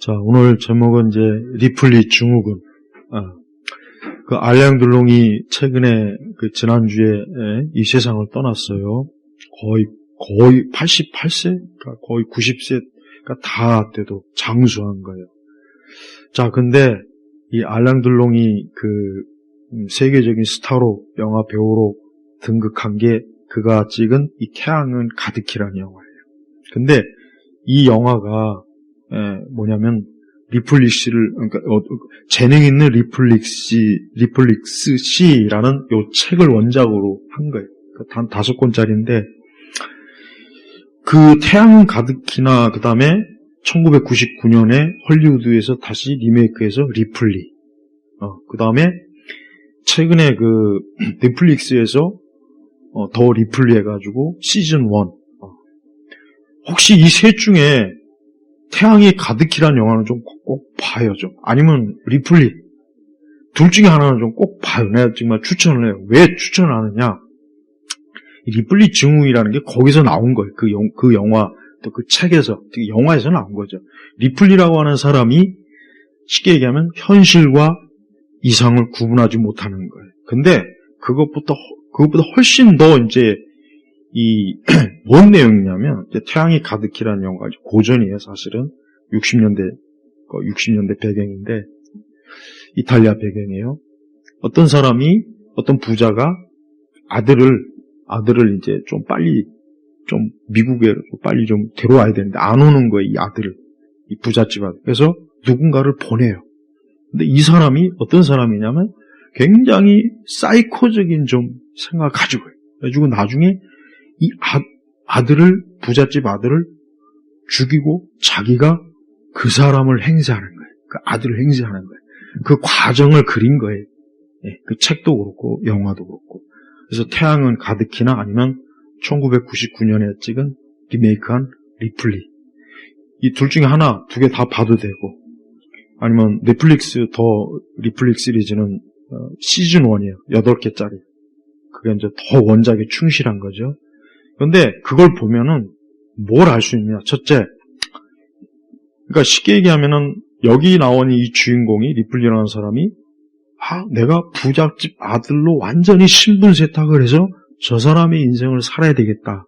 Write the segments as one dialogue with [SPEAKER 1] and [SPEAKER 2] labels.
[SPEAKER 1] 자, 오늘 제목은 이제 리플리 증후군. 아, 그 알량들롱이 최근에 그 지난주에 이 세상을 떠났어요. 거의 거의 88세, 그러니까 거의 90세가 다 돼도 장수한 거예요. 자, 근데 이 알랑들롱이 그 음, 세계적인 스타로 영화 배우로 등극한 게 그가 찍은 이 태양은 가득히라는 영화예요. 근데 이 영화가 뭐냐면 리플릭스를 그러니까 어, 재능 있는 리플릭스 리플릭스 씨라는 요 책을 원작으로 한 거예요. 그러니까 단 다섯 권짜리인데 그 태양은 가득히나 그 다음에 1999년에 헐리우드에서 다시 리메이크해서 리플리. 어, 그 다음에 최근에 그 넷플릭스에서 어, 더 리플리 해가지고 시즌 1. 어. 혹시 이 셋 중에 태양이 가득히란 영화는 좀 꼭 봐요 좀. 아니면 리플리. 둘 중에 하나는 좀 꼭 봐요. 내가 정말 추천을 해요. 왜 추천을 하느냐? 리플리 증후이라는 게 거기서 나온 거예요. 그, 영, 그 영화, 또 그 책에서, 영화에서 나온 거죠. 리플리라고 하는 사람이 쉽게 얘기하면 현실과 이상을 구분하지 못하는 거예요. 근데 그것부터, 그것보다 훨씬 더 이제 이, 뭔 내용이냐면, 태양이 가득히라는 영화가 고전이에요, 사실은. 60년대, 60년대 배경인데, 이탈리아 배경이에요. 어떤 사람이, 어떤 부자가 아들을, 아들을 이제 좀 빨리, 좀 미국에 빨리 좀 데려와야 되는데, 안 오는 거예요, 이 아들을. 이 부잣집 아들. 그래서 누군가를 보내요. 근데 이 사람이 어떤 사람이냐면, 굉장히 사이코적인 좀 생각을 가지고 해요. 그래가지고 나중에 이 아, 들을 부잣집 아들을 죽이고 자기가 그 사람을 행세하는 거예요. 그 아들을 행세하는 거예요. 그 과정을 그린 거예요. 예, 그 책도 그렇고 영화도 그렇고. 그래서 태양은 가득히나 아니면 1999년에 찍은 리메이크한 리플리. 이 둘 중에 하나, 두 개 다 봐도 되고. 아니면 넷플릭스 더 리플릭 시리즈는 어, 시즌 1이에요. 8개짜리. 그게 이제 더 원작에 충실한 거죠. 그런데 그걸 보면은 뭘 알 수 있냐? 첫째, 그러니까 쉽게 얘기하면은 여기 나온 이 주인공이 리플리라는 사람이 아, 내가 부잣집 아들로 완전히 신분 세탁을 해서 저 사람의 인생을 살아야 되겠다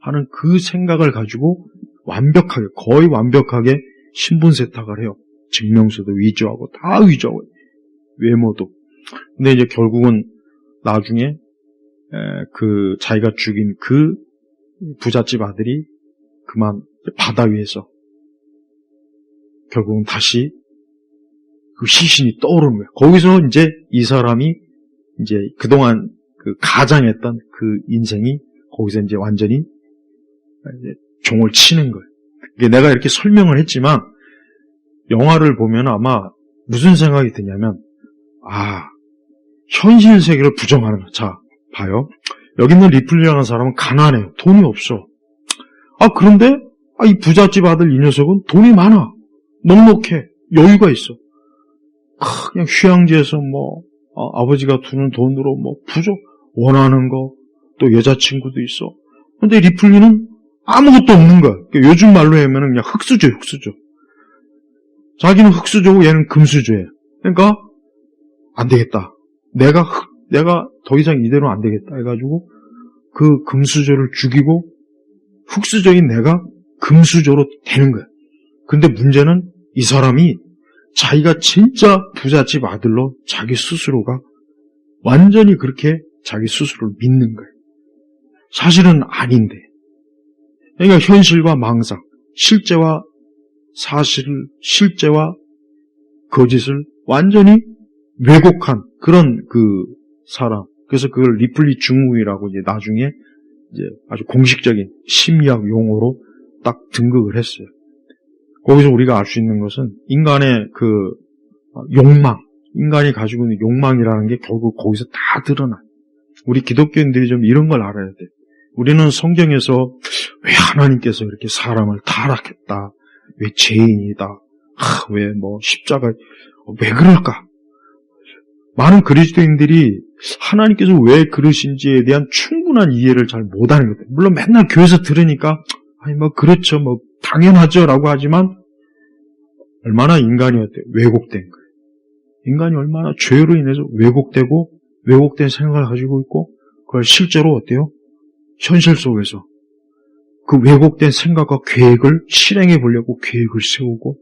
[SPEAKER 1] 하는 그 생각을 가지고 완벽하게 거의 완벽하게 신분 세탁을 해요. 증명서도 위조하고 다 위조하고 외모도. 근데 이제 결국은 나중에 그 자기가 죽인 그 부잣집 아들이 그만 바다 위에서 결국은 다시 그 시신이 떠오르는 거예요. 거기서 이제 이 사람이 이제 그동안 그 가장했던 그 인생이 거기서 이제 완전히 이제 종을 치는 거예요. 내가 이렇게 설명을 했지만 영화를 보면 아마 무슨 생각이 드냐면 아 현실 세계를 부정하는 거. 자, 봐요. 여기 있는 리플리라는 사람은 가난해요. 돈이 없어. 아, 그런데, 아, 이 부잣집 아들 이 녀석은 돈이 많아. 넉넉해. 여유가 있어. 아, 그냥 휴양지에서 뭐, 아, 버지가 두는 돈으로 뭐, 부족, 원하는 거, 또 여자친구도 있어. 근데 리플리는 아무것도 없는 거야. 그러니까 요즘 말로 하면 그냥 흙수저, 흙수저. 자기는 흙수저고 얘는 금수저예요. 그러니까, 안 되겠다. 내가 흙, 내가 더 이상 이대로 안 되겠다 해가지고 그 금수저를 죽이고 흙수저인 내가 금수저로 되는 거야. 근데 문제는 이 사람이 자기가 진짜 부잣집 아들로 자기 스스로가 완전히 그렇게 자기 스스로를 믿는 거예요. 사실은 아닌데. 그러니까 현실과 망상, 실제와 사실, 실제와 거짓을 완전히 왜곡한 그런 그 사람. 그래서 그걸 리플리 증후이라고 이제 나중에 이제 아주 공식적인 심리학 용어로 딱 등극을 했어요. 거기서 우리가 알 수 있는 것은 인간의 그 어, 욕망, 인간이 가지고 있는 욕망이라는 게 결국 거기서 다 드러나. 우리 기독교인들이 좀 이런 걸 알아야 돼. 우리는 성경에서 왜 하나님께서 이렇게 사람을 타락했다, 왜 죄인이다, 아, 왜뭐 십자가, 왜 그럴까? 많은 그리스도인들이 하나님께서 왜 그러신지에 대한 충분한 이해를 잘 못하는 거예요. 물론 맨날 교회에서 들으니까 아니 뭐 그렇죠 뭐 당연하죠라고 하지만 얼마나 인간이 어때 왜곡된 거예요. 인간이 얼마나 죄로 인해서 왜곡되고 왜곡된 생각을 가지고 있고 그걸 실제로 어때요? 현실 속에서 그 왜곡된 생각과 계획을 실행해 보려고 계획을 세우고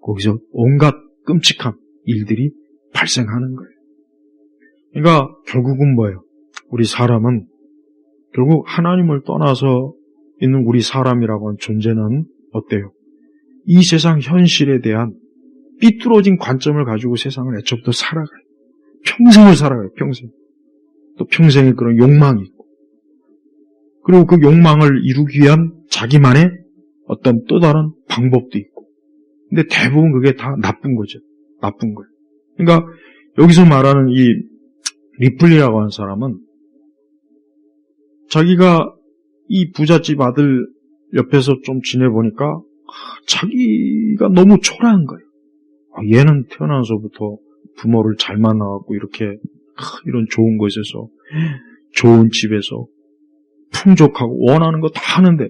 [SPEAKER 1] 거기서 온갖 끔찍한 일들이 발생하는 거예요. 그러니까 결국은 뭐예요? 우리 사람은 결국 하나님을 떠나서 있는 우리 사람이라고 하는 존재는 어때요? 이 세상 현실에 대한 삐뚤어진 관점을 가지고 세상을 애초부터 살아가요. 평생을 살아가요, 평생. 또 평생에 그런 욕망이 있고. 그리고 그 욕망을 이루기 위한 자기만의 어떤 또 다른 방법도 있고. 근데 대부분 그게 다 나쁜 거죠. 나쁜 거예요. 그러니까 여기서 말하는 이 리플리라고 하는 사람은 자기가 이 부잣집 아들 옆에서 좀 지내보니까 자기가 너무 초라한 거예요. 아, 얘는 태어나서부터 부모를 잘 만나갖고 이렇게 이런 좋은 곳에서 좋은 집에서 풍족하고 원하는 거 다 하는데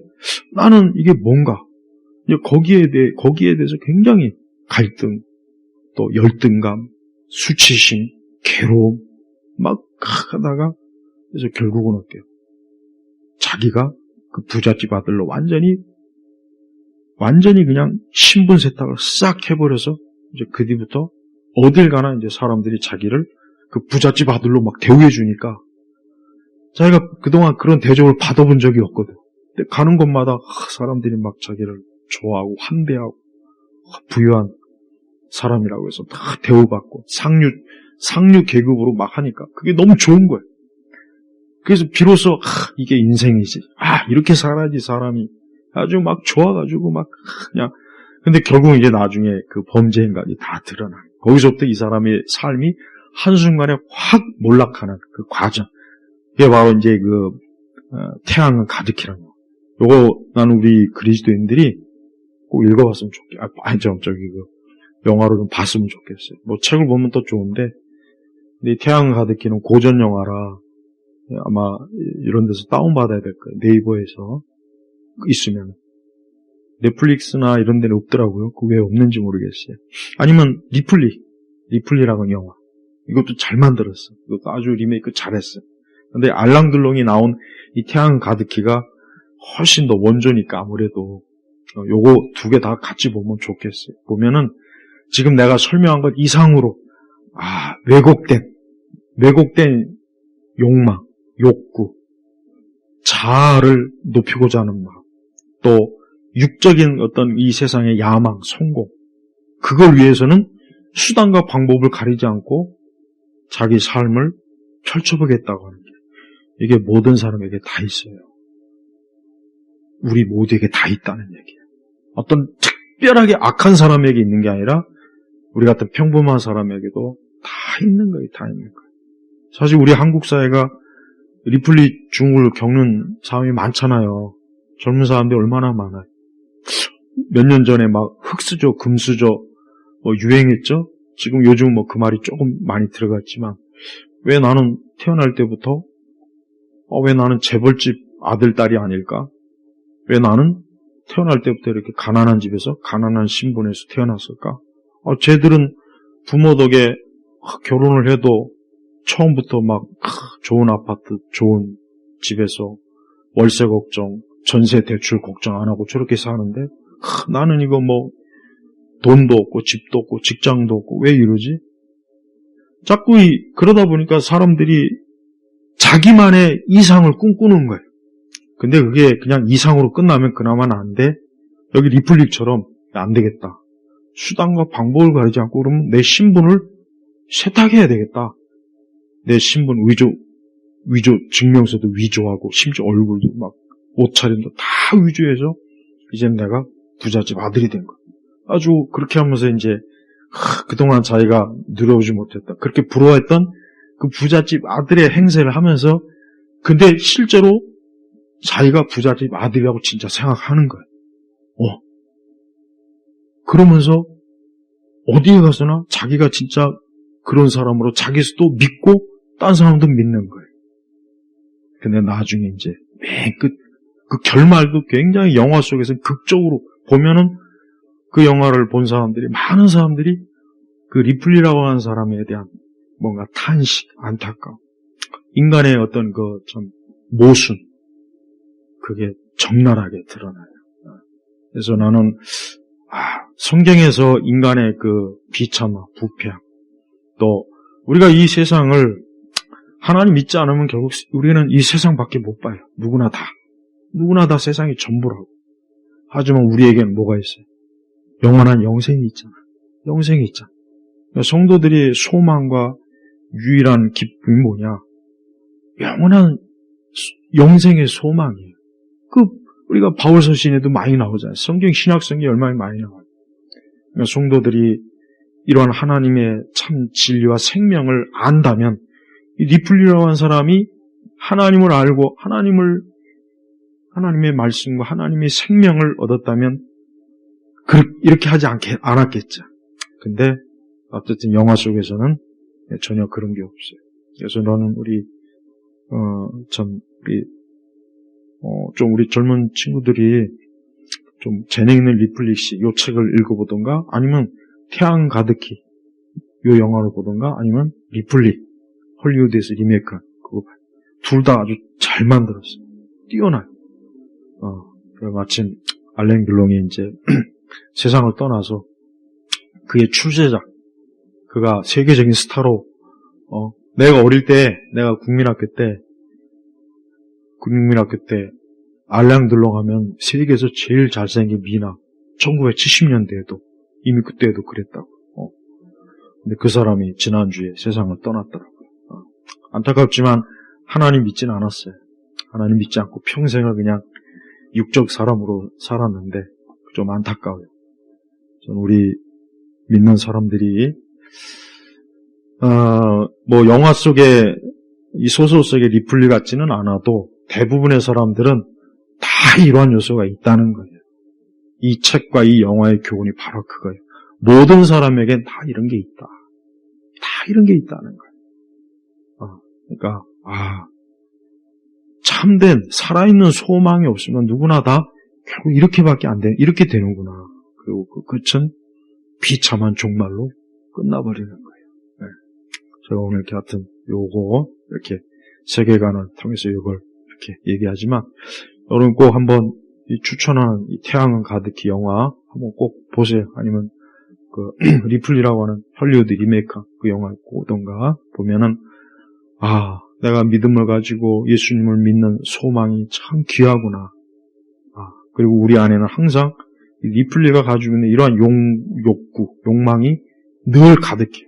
[SPEAKER 1] 나는 이게 뭔가 거기에 대해 거기에 대해서 굉장히 갈등 또 열등감 수치심 괴로움 막 하다가 그래서 결국은 어때요? 자기가 그 부잣집 아들로 완전히 완전히 그냥 신분 세탁을 싹 해버려서 이제 그 뒤부터 어딜 가나 이제 사람들이 자기를 그 부잣집 아들로 막 대우해 주니까 자기가 그동안 그런 대접을 받아본 적이 없거든. 근데 가는 곳마다 사람들이 막 자기를 좋아하고 환대하고 부유한 사람이라고 해서 다 대우받고 상류 상류 계급으로 막 하니까 그게 너무 좋은 거예요. 그래서 비로소 아, 이게 인생이지. 아 이렇게 살아야지 사람이 아주 막 좋아가지고 막 그냥 근데 결국 이제 나중에 그 범죄 행각이 다 드러나. 거기서부터 이 사람의 삶이 한순간에 확 몰락하는 그 과정. 이게 바로 이제 그 어, 태양은 가득히라는 거. 요거 나는 우리 그리스도인들이 꼭 읽어봤으면 좋겠. 아, 아니 좀 저기 그 영화로 좀 봤으면 좋겠어요. 뭐 책을 보면 더 좋은데, 근데 태양 가득히는 고전 영화라 아마 이런 데서 다운 받아야 될 거예요. 네이버에서 있으면. 넷플릭스나 이런 데는 없더라고요. 그 왜 없는지 모르겠어요. 아니면 리플리, 리플리라는 영화. 이것도 잘 만들었어. 이것도 아주 리메이크 잘했어. 근데 알랑들롱이 나온 이 태양 가득히가 훨씬 더 원조니까 아무래도 어, 요거 두 개 다 같이 보면 좋겠어요. 보면은 지금 내가 설명한 것 이상으로 아 왜곡된 왜곡된 욕망, 욕구, 자아를 높이고자 하는 마음, 또 육적인 어떤 이 세상의 야망, 성공, 그걸 위해서는 수단과 방법을 가리지 않고 자기 삶을 펼쳐보겠다고 하는 게 이게 모든 사람에게 다 있어요. 우리 모두에게 다 있다는 얘기예요. 어떤 특별하게 악한 사람에게 있는 게 아니라 우리 같은 평범한 사람에게도 다 있는 거예요. 다 있는 거예요. 사실 우리 한국 사회가 리플리 중을 겪는 사람이 많잖아요. 젊은 사람들이 얼마나 많아요. 몇 년 전에 막 흑수저, 금수저 뭐 유행했죠. 지금 요즘 뭐 그 말이 조금 많이 들어갔지만 왜 나는 태어날 때부터 어, 왜 나는 재벌집 아들 딸이 아닐까? 왜 나는 태어날 때부터 이렇게 가난한 집에서 가난한 신분에서 태어났을까? 어, 쟤들은 부모 덕에 결혼을 해도 처음부터 막 좋은 아파트, 좋은 집에서 월세 걱정, 전세 대출 걱정 안 하고 저렇게 사는데 나는 이거 뭐 돈도 없고 집도 없고 직장도 없고 왜 이러지? 자꾸 이, 그러다 보니까 사람들이 자기만의 이상을 꿈꾸는 거예요. 근데 그게 그냥 이상으로 끝나면 그나마는 안 돼. 여기 리플릭처럼 안 되겠다. 수단과 방법을 가리지 않고 그러면 내 신분을 세탁해야 되겠다. 내 신분 위조, 위조, 증명서도 위조하고, 심지어 얼굴도 막, 옷차림도 다 위조해서, 이제 내가 부잣집 아들이 된 거야. 아주 그렇게 하면서 이제, 하, 그동안 자기가 누려오지 못했다. 그렇게 부러워했던 그 부잣집 아들의 행세를 하면서, 근데 실제로 자기가 부잣집 아들이라고 진짜 생각하는 거야. 어. 그러면서, 어디에 가서나 자기가 진짜 그런 사람으로 자기 수도 믿고 딴 사람도 믿는 거예요. 근데 나중에 이제 맨 끝, 그 결말도 굉장히 영화 속에서 극적으로 보면은 그 영화를 본 사람들이 많은 사람들이 그 리플리라고 하는 사람에 대한 뭔가 탄식, 안타까움, 인간의 어떤 그 참 모순 그게 적나라하게 드러나요. 그래서 나는 아, 성경에서 인간의 그 비참함, 부패함, 또 우리가 이 세상을 하나님 믿지 않으면 결국 우리는 이 세상밖에 못 봐요. 누구나 다. 누구나 다 세상이 전부라고. 하지만 우리에게는 뭐가 있어요? 영원한 영생이 있잖아. 영생이 있잖아. 그러니까 성도들이 소망과 유일한 기쁨이 뭐냐? 영원한 영생의 소망이에요. 그 우리가 바울 서신에도 많이 나오잖아요. 성경 신약 성경이 얼마나 많이 나와요. 그러니까 성도들이 이러한 하나님의 참 진리와 생명을 안다면 리플리라고 하는 사람이 하나님을 알고 하나님을 하나님의 말씀과 하나님의 생명을 얻었다면 이렇게 하지 않겠, 않았겠죠. 근데 어쨌든 영화 속에서는 전혀 그런 게 없어요. 그래서 나는 우리 어, 참 우리 어, 좀 우리 젊은 친구들이 좀 재능 있는 리플릭시 요 책을 읽어보던가 아니면 태양 가득히 요 영화를 보던가 아니면 리플릭 헐리우드에서 리메이크 그거 둘 다 아주 잘 만들었어요. 뛰어나요. 어, 마침 알랭 빌롱이 이제 세상을 떠나서 그의 출세작 그가 세계적인 스타로 어, 내가 어릴 때 내가 국민학교 때 국민학교 때 알랑들롱 하면 세계에서 제일 잘생긴 미나 1970년대에도 이미 그때에도 그랬다고. 어. 근데 그 사람이 지난주에 세상을 떠났더라고요. 어. 안타깝지만 하나님 믿지는 않았어요. 하나님 믿지 않고 평생을 그냥 육적 사람으로 살았는데 좀 안타까워요. 저는 우리 믿는 사람들이 어, 뭐 영화 속에 이 소설 속에 리플리 같지는 않아도 대부분의 사람들은 다 이러한 요소가 있다는 거예요. 이 책과 이 영화의 교훈이 바로 그거예요. 모든 사람에겐 다 이런 게 있다. 다 이런 게 있다는 거예요. 어, 그러니까 아 참된 살아있는 소망이 없으면 누구나 다 결국 이렇게밖에 안 돼. 이렇게 되는구나. 그리고 그 끝은 비참한 종말로 끝나버리는 거예요. 네. 제가 오늘 이렇게 하여튼 요거 이렇게 세계관을 통해서 이걸 이렇게 얘기하지만 여러분 꼭 한번 이 추천하는 이 태양은 가득히 영화 한번 꼭 보세요. 아니면 그 리플리라고 하는 헐리우드 리메이크 그 영화 보던가 보면은 아 내가 믿음을 가지고 예수님을 믿는 소망이 참 귀하구나. 아 그리고 우리 안에는 항상 리플리가 가지고 있는 이러한 용 욕구 욕망이 늘 가득해.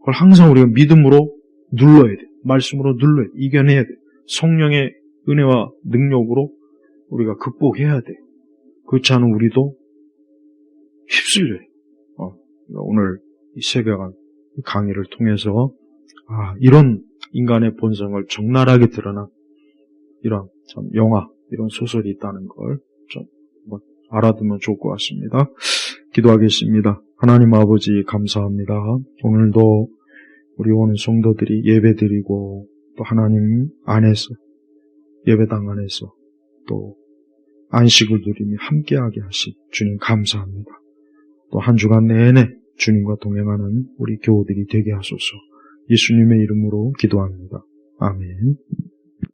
[SPEAKER 1] 그걸 항상 우리가 믿음으로 눌러야 돼. 말씀으로 눌러야 돼. 이겨내야 돼. 성령의 은혜와 능력으로 우리가 극복해야 돼. 그렇지 않은 우리도 휩쓸려요. 어, 그러니까 오늘 이 세계관 강의를 통해서 아, 이런 인간의 본성을 적나라하게 드러난 이런 참 영화, 이런 소설이 있다는 걸 좀 알아두면 좋을 것 같습니다. 기도하겠습니다. 하나님 아버지 감사합니다. 오늘도 우리 오는 성도들이 예배드리고 또 하나님 안에서 예배당 안에서 또 안식을 누리며 함께하게 하신 주님 감사합니다. 또 한 주간 내내 주님과 동행하는 우리 교우들이 되게 하소서 예수님의 이름으로 기도합니다. 아멘.